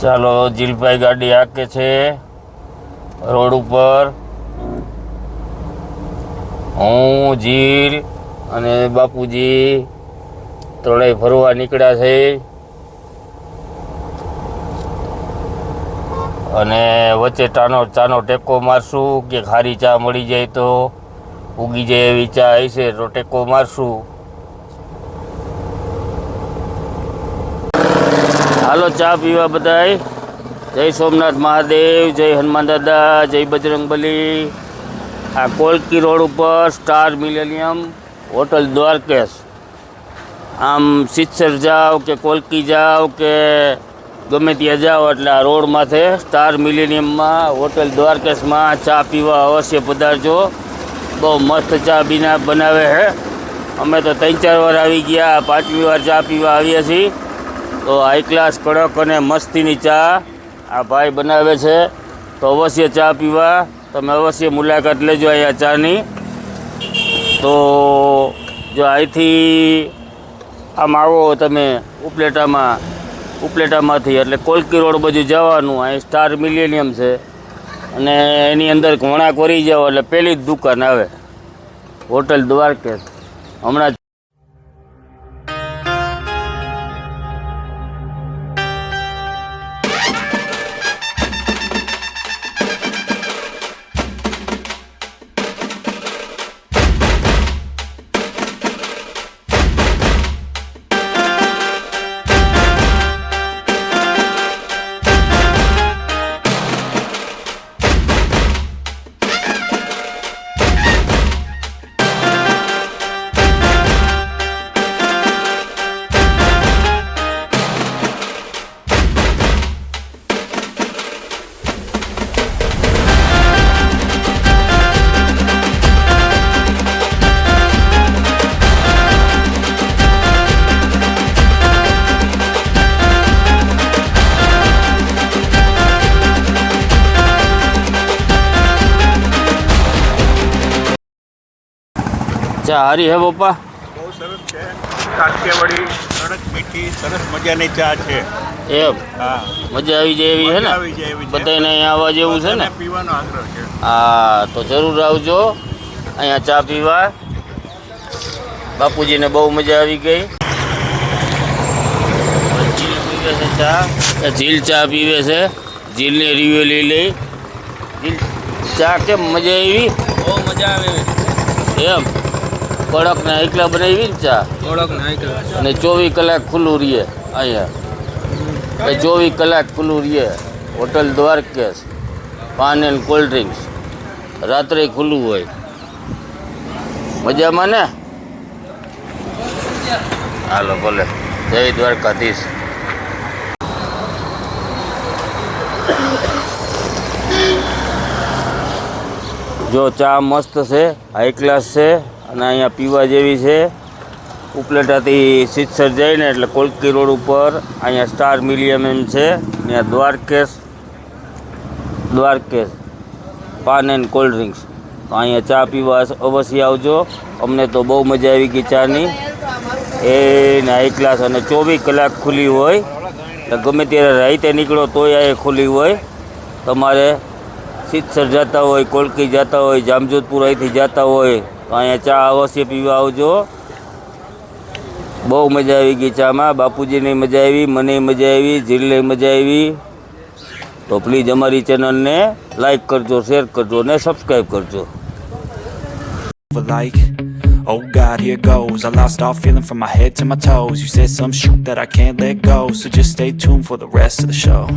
ચાલો, જીલભાઈ ગાડી હાકે છે. રોડ ઉપર. હું, જીલ અને બાપુજી ત્રણેય ફરવા નીકળ્યા છે. અને વચ્ચે ચાનો ચાનો ટેકો મારશું, કે ખારી ચા મળી જાય તો. ઉગી જાય એવી ચા હશે તો ટેકો મારશું. હાલો, ચા પીવા બધાય. જય સોમનાથ મહાદેવ, જય હનુમાન દાદા, જય બજરંગબલી આ કોલકી રોડ ઉપર સ્ટાર મિલેનિયમ હોટલ દ્વારકેશ. આમ સિત્સર જાઓ કે કોલકી જાઓ કે ગમે ત્યાં જાઓ, એટલે આ રોડ સ્ટાર મિલેનિયમમાં હોટલ દ્વારકેશમાં ચા પીવા અવશ્ય પધારજો. બહુ મસ્ત ચા બીના બનાવે છે અમે તો ત્રણ ચાર વાર આવી ગયા, પાંચમી વાર ચા પીવા આવ્યા છીએ. તો હાઈ ક્લાસ કડક અને મસ્તીની ચા આ ભાઈ બનાવે છે. તો અવશ્ય ચા પીવા. તમે અવશ્ય મુલાકાત લેજો અહીંયા ચાની. તો જો અહીંથી આમ આવો તમે ઉપલેટામાં, ઉપલેટામાંથી, એટલે કોલકી રોડ બાજુ જવાનું. અહીં સ્ટાર મિલેનિયમ છે. અને એની અંદર ઘોણા કરી જાઓ, એટલે પહેલી જ દુકાન આવે. હોટલ દ્વારકેશ. હમણાં ચા હારી હે પપ્પા? બહુ સરસ છે. કાઠિયાવાડી સરસ મીઠી સરસ મજાની ચા છે. એમ? હા. મજા આવી જાય એવી છે ને? આવી જાય એવી બધાને અહીંયા આવવા જેવું છે ને? પીવાનો આગ્રહ છે. હા તો જરૂર આવજો. અહીંયા ચા પીવા. બાપુજીને બહુ મજા આવી ગઈ. પીવે છે ચા? ઝીલ ચા પીવે છે. ઝીલને રીવ્યુ લઈ. લઈ ઝીલ ચા કેમ મજા આવી? બહુ મજા આવે. એમ? કડક ને એકલા બનાવી ને ચા થોડોક નાખ્યો અને ચોવીસ કલાક ખુલ્લું રહીએ અહીંયા. એ ચોવીસ કલાક ખુલ્લું રહીએ hotel Dwarkesh paan and cold drinks. રાત્રે ખુલ્લું હોય. મજામાં ને? હાલો ભલે જય દ્વારકાધીશ. જો ચા મસ્ત છે હાઈ ક્લાસ છે. અને અહીંયા પીવા જેવી છે. ઉપલેટાથી સિત્સર જઈને એટલે કોલકી રોડ ઉપર અહીંયા સ્ટાર મિલિયમ એમ છે. ત્યાં Dwarkesh Dwarkesh, paan and cold drinks. તો અહીંયા ચા પીવા અવશ્ય આવજો. અમને તો બહુ મજા આવી ગઈ ચાની. એ હાઈ ક્લાસ અને ચોવીસ કલાક ખુલ્લી હોય. એટલે ગમે ત્યારે રાઈતે નીકળો તોય આ ખુલ્લી હોય. તમારે સિત્સર જતા હોય, કોલકી જતા હોય, જામજોધપુર અહીંથી જતા હોય અહીંયા ચા અવશ્ય પીવા આવજો બહુ મજા આવી ગઈ ચામાં બાપુજીને મજા આવી મને મજા આવી જીલને મજા આવી તો પ્લીઝ અમારી ચેનલને લાઈક કરજો શેર કરજો અને સબસ્ક્રાઈબ કરજો like Oh God, here goes I lost all feeling from my head to my toes You said some shit that I can't let go So just stay tuned for the rest of the show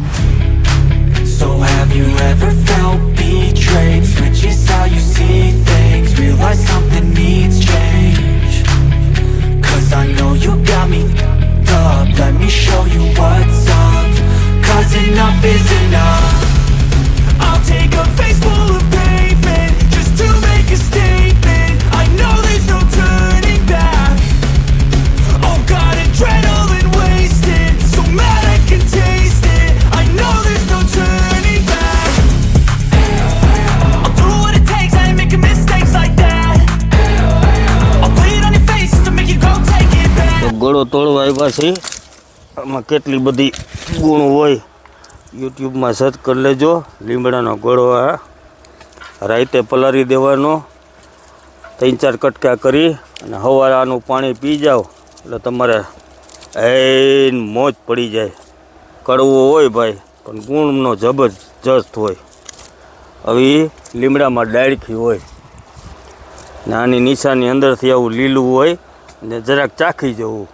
ગળો તોડવા આવ્યા છે. આમાં કેટલી બધી ગુણ હોય, યુટ્યુબમાં search કરી લેજો. લીમડાનો ગોળો આ રાઈતે પલારી દેવાનો. ત્રણ ચાર કટકા કરી અને સવારે આનું પાણી પી જાઓ. એટલે તમારે એ મોજ પડી જાય. કડવો હોય ભાઈ, પણ ગુણનો જબરજસ્ત હોય. હવે લીમડામાં ડાળખી હોય. નાની નિશાની અંદરથી આવું લીલું હોય, ને જરાક ચાખી જવું.